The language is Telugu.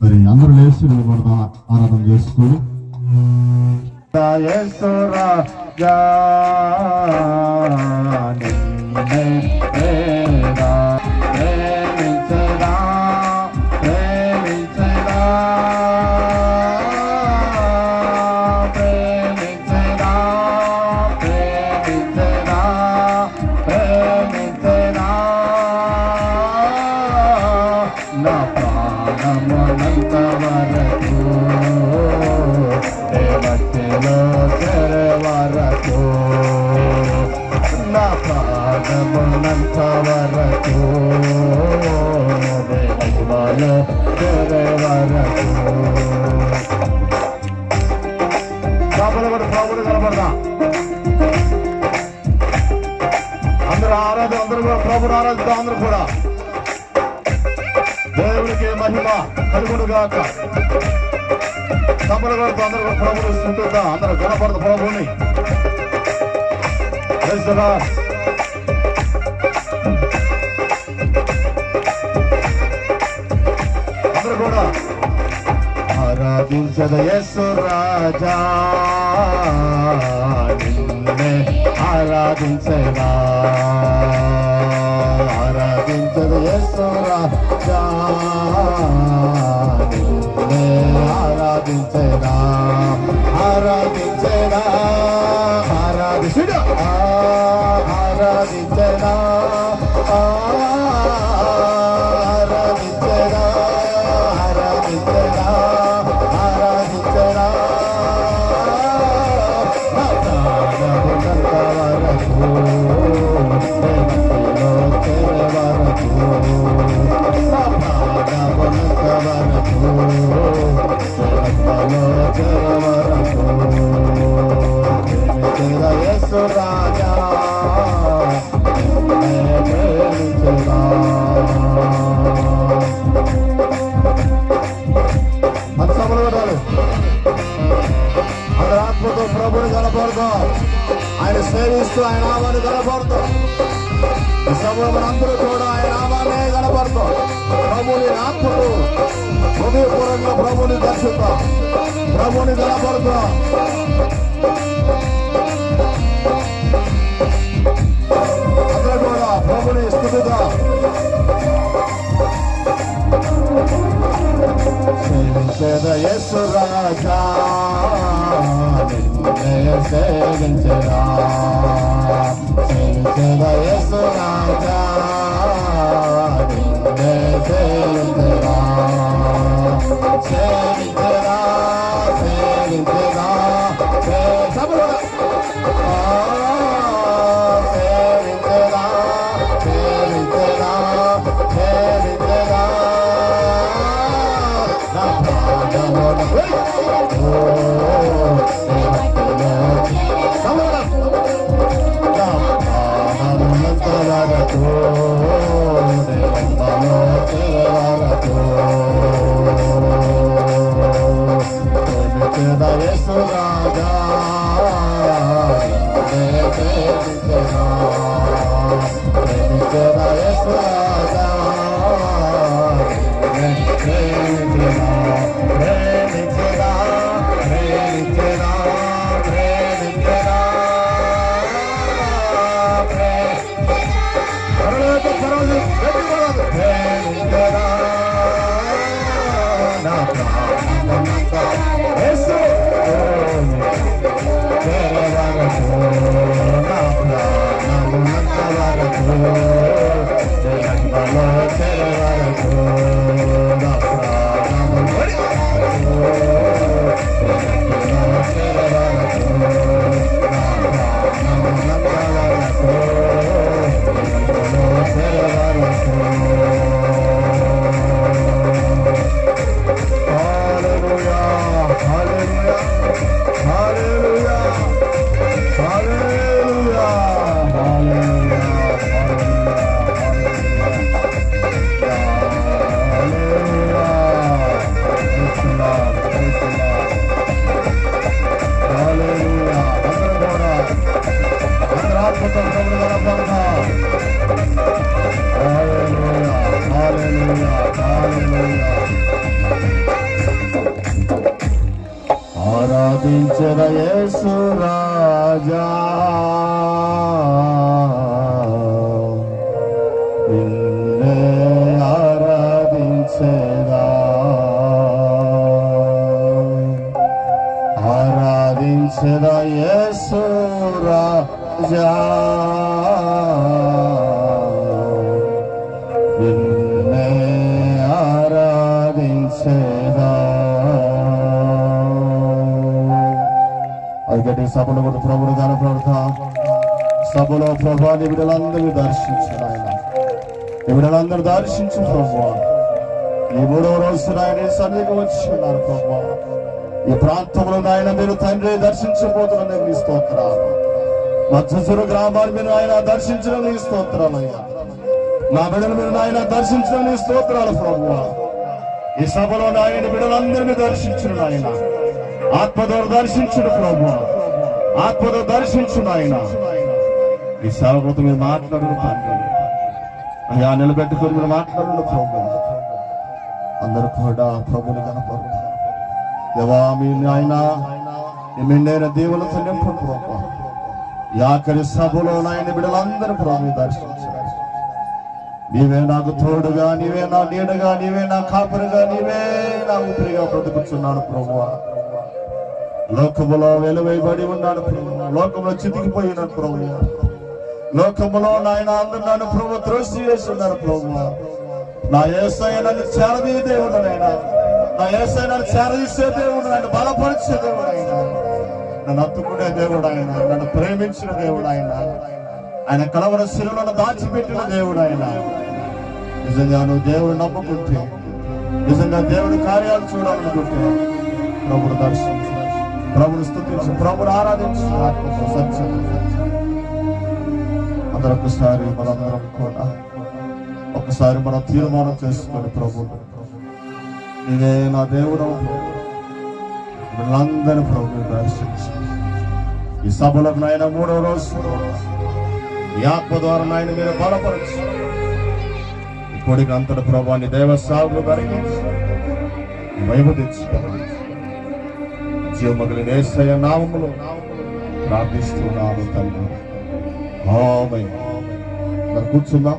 మరి అందరూ లేచి నిలబడదాం ఆరాధన చేసుకొని. నా మనంత వరకు భక్తిలో తెర వరకు నా పాదమునంత వరకు దేవుడికి మహిమ కలుగునుగాక. సభలు కొడుతూ అందరూ ప్రభులు ఉంటుందా అందరూ గణపడత ప్రభుని కూడా ఆరాధించదయస్సు రాజా. నిన్నే ఆరాధించరా. ఆరాధించే స్థుతిస్తూ ఆయన నామాన్ని కనపడతాం. సభ్యులందరూ కూడా ఆయన నామాన్నే కనపడతాం. ప్రభుని ఆత్మలు హృదయపూర్వకంగా ప్రభుని దర్శిస్తాం. ప్రభుని కనపడతాం. అందరూ కూడా ప్రభుని స్థుతిద్దాం. సేవించద సేవించద Amém. Oh, ఆరాధించద యేసు రాజా. నిన్నే ఆరాధించదా. ఆరాధించద యేసు రాజా. అందుకని సభలో కూడా ప్రభుడు కనపడతా సభలో ప్రభాని బిడ్డలందరినీ దర్శించిన ఆయన దర్శించు ప్రభు. ఈ మూడవ రోజు ఆయన సన్నిధికి వచ్చి ఉన్నారు ప్రభు. ఈ ప్రాంతంలో నాయన మీరు తండ్రి దర్శించబోతున్న నీ స్తోత్రాలు. మత్స్యసుర గ్రామాలు మీరు ఆయన దర్శించడం నీ స్తోత్రాలయ్యా నా బిడ్డలు మీరు నాయన దర్శించడం నీ స్తోత్రాలు ప్రభు. ఈ సభలో నాయన బిడ్డలందరినీ దర్శించు ఆయన ఆత్మతో దర్శించుడు ప్రభు. ఆత్మతో దర్శించు నాయన. ఈ సేవకులతో మీరు మాట్లాడిన అయ్యా నిలబెట్టుకుని మీరు మాట్లాడిన ప్రభు అందరూ కూడా ప్రభుని కనపడతారు దేవా మీ నాయన ఈ దేవులతో నింపు ప్రభు. యాకరి సభలో నాయన బిడ్డలందరూ ప్రభు దర్శించారు. నీవే నాకు తోడుగా నీవే నా నీడగా నీవే నా కాపురుగా నీవే నా ఊపిరిగా బ్రతుకుతున్నాను ప్రభు లోకములో వెలువైబడి ఉన్నాను ప్రభు లోకంలో చితికిపోయినాడు ప్రభు లోకములో నాయన అందరు ప్రభు త్రోసి వేసి ప్రభు నా ఏసయ్య నన్ను చేరదీ దేవుడు నాయన. నా ఏసయ్య నన్ను చేరదీసే దేవుడు నన్ను బలపరిచే దేవుడు ఆయన నన్ను అత్తుకునే దేవుడు ఆయన నన్ను ప్రేమించిన దేవుడు ఆయన ఆయన కలవర శిరులను దాచిపెట్టిన దేవుడు ఆయన నిజంగా నువ్వు దేవుడు నమ్ముకుంటే నిజంగా దేవుడి కార్యాలు చూడాలనుకుంటే ప్రభుడు దర్శించు. ప్రభుని స్థుతించు ప్రభుని ఆరాధించు. ఆత్మతో సత్యం అందరూ ఒకసారి మనందరం కూడా ఒకసారి మనం తీర్మానం చేసుకొని ప్రభు ఇదే నా దేవుడు వీళ్ళందరూ ప్రభు దర్శించు. ఈ సభలకు నాయన మూడో రోజు ఈ ఆత్మ ద్వారా నాయన మీరు బలపరచు. ఇప్పటికి అంతటి ప్రభాని దేవ సాగులు కలిగించి వైపు తెచ్చుకోవాలి. జీవమగలి నేసయ నామములు ప్రార్థిస్తున్నాను తల్లి ఆమె కూర్చుందాం.